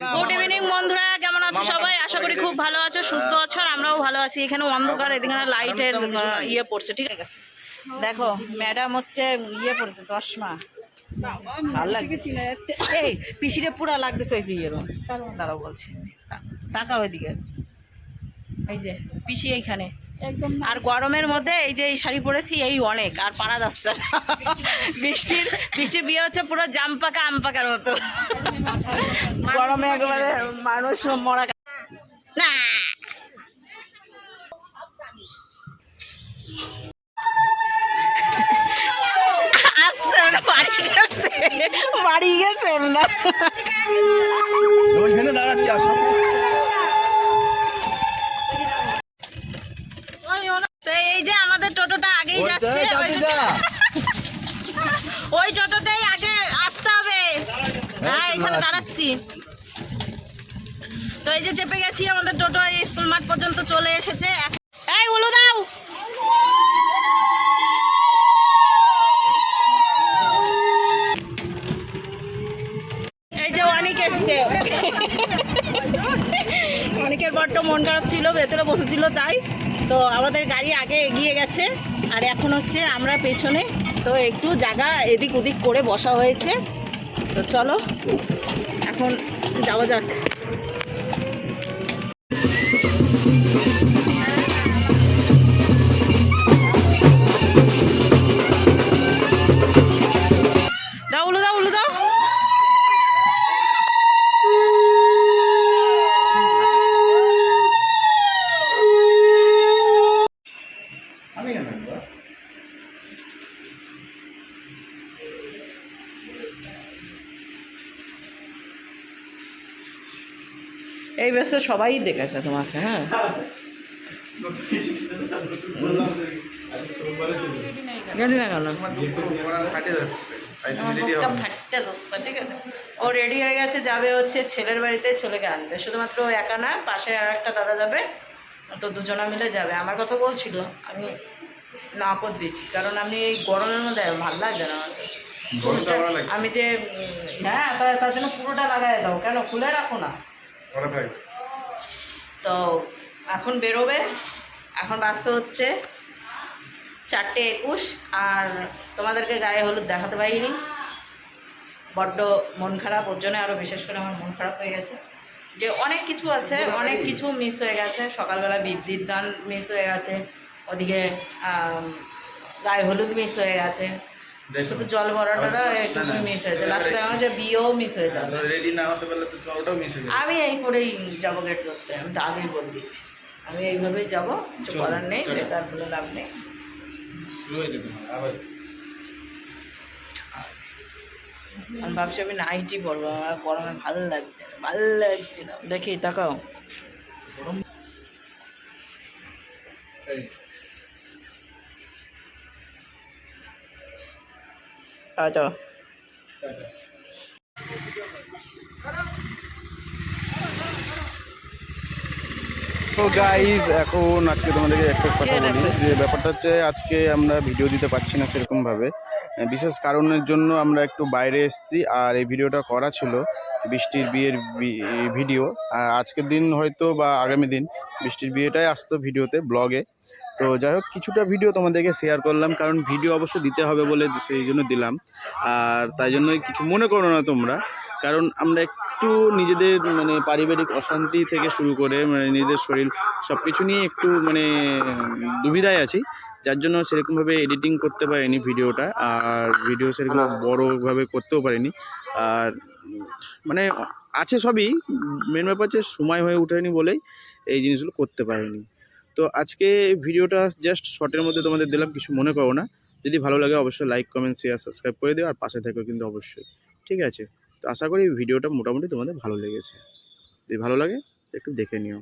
Good evening বন্ধুরা। কেমন আছো সবাই? আশা করি খুব ভালো আছো সুস্থ আছো আর আমরাও ভালো আছি। এখানে অন্ধকার এদিকে লাইটের ইয়ে পড়ছে ঠিক আছে? দেখো ম্যাডাম হচ্ছে ইয়ে পড়ছে চশমা। ভালো লাগছে। এই পিসিরে পুরা লাগতেছে এই যে ইয়ের দাঁড়াও বলছি। তাকাও এদিকে। এই যে পিসি এইখানে। একদম আর গরমের মধ্যে এই যে এই শাড়ি পরেছি এই অনেক আর পাড়া যাচ্ছে না। বৃষ্টির বৃষ্টির বিয়ে হচ্ছে পুরো জাম পাকা আম পাকার মতো। গরমে একেবারে মানুষ মরা না। বাড়ি গেছে। বাড়ি গেছে না ওইখানে দাঁড়াচ্ছি আসো এখানে দাঁড়াচ্ছি। তো এই যে চেপে গেছি আমাদের টোটো স্কুল মাঠ পর্যন্ত চলে এসেছে। এই উলু দাও। এই যে অনেক এসছে। অনেকের বড্ড মন খারাপ ছিল ভেতরে বসেছিল তাই। তো আমাদের গাড়ি আগে এগিয়ে গেছে আর এখন হচ্ছে আমরা পেছনে। তো একটু জায়গা এদিক ওদিক করে বসা হয়েছে। তো চলো এখন যাওয়া যাক। আমি কেন এই ব্যস্ত সবাই দেখেছে তোমাকে হ্যাঁ। জানি না কেন ও রেডি হয়ে গেছে যাবে হচ্ছে ছেলের বাড়িতে ছেলেকে আনতে শুধুমাত্র একা না পাশে আর একটা দাদা যাবে। তো দুজনা মিলে যাবে। আমার কথা বলছিল আমি না আপদ দিচ্ছি কারণ আমি এই গরমের মধ্যে ভালো লাগছে না। আমার আমি যে হ্যাঁ তার জন্য পুরোটা লাগাই দাও। কেন? খুলে রাখো না। তো এখন বেরোবে। এখন বাঁচতে হচ্ছে চারটে একুশ, আর তোমাদেরকে গায়ে হলুদ দেখাতে পারিনি। বড্ড মন খারাপ, ওর জন্য আরও বিশেষ করে আমার মন খারাপ হয়ে গেছে। যে অনেক কিছু আছে, অনেক কিছু মিস হয়ে গেছে। সকালবেলা বিদ্যুৎ দান মিস হয়ে গেছে, ওদিকে গায়ে হলুদ মিস হয়ে গেছে। শুধু জল ভরাটা একটু মিস হয়েছে লাস্টে আমার যে বিয়েও মিস হয়ে যাবে। রেডি না হতে পারলে তো ওটাও মিস হয়ে আমি এই করেই যাব গেট ধরতে আমি তো আগেই বলে দিচ্ছি। আমি এইভাবেই যাব কিছু করার নেই। বেতার বলে লাভ নেই। আমি ভাবছি আমি নাইটি পরবো আমার গরমে ভালো লাগছে ভালো লাগছে না। দেখি তাকাও। এই। টাটা। তো গাইজ এখন আজকে তোমাদেরকে একটা কথা বলি। যে ব্যাপারটা হচ্ছে, আজকে আমরা ভিডিও দিতে পারছি না সেরকমভাবে। বিশেষ কারণের জন্য আমরা একটু বাইরে এসেছি, আর এই ভিডিওটা করা ছিল বৃষ্টির বিয়ের ভিডিও আজকের দিন হয়তো বা আগামী দিন বৃষ্টির বিয়েটাই আসতো ভিডিওতে ব্লগে তো যাই হোক, কিছুটা ভিডিও তোমাদেরকে শেয়ার করলাম, কারণ ভিডিও অবশ্য দিতে হবে বলে সেই জন্য দিলাম। আর তাই জন্য কিছু মনে করো না তোমরা, কারণ আমরা একটু নিজেদের মানে পারিবারিক অশান্তি থেকে শুরু করে মানে নিজেদের শরীর সব কিছু নিয়ে একটু মানে দুবিধায় আছি। যার জন্য সেরকমভাবে এডিটিং করতে পারিনি ভিডিওটা আর ভিডিও সেরকম বড়োভাবে করতেও পারিনি। আর মানে আছে সবই মেন ব্যাপার হচ্ছে সময় হয়ে ওঠেনি বলেই এই জিনিসগুলো করতে পারিনি। তো আজকে ভিডিওটা জাস্ট শর্টের মধ্যে তোমাদের দিলাম, কিছু মনে করো না। যদি ভালো লাগে অবশ্যই লাইক কমেন্ট শেয়ার সাবস্ক্রাইব করে দিও, আর পাশে থেকো কিন্তু অবশ্যই। ঠিক আছে? তো আশা করি ভিডিওটা মোটামুটি তোমাদের ভালো লেগেছে। যদি ভালো লাগে, একটু দেখে নিও।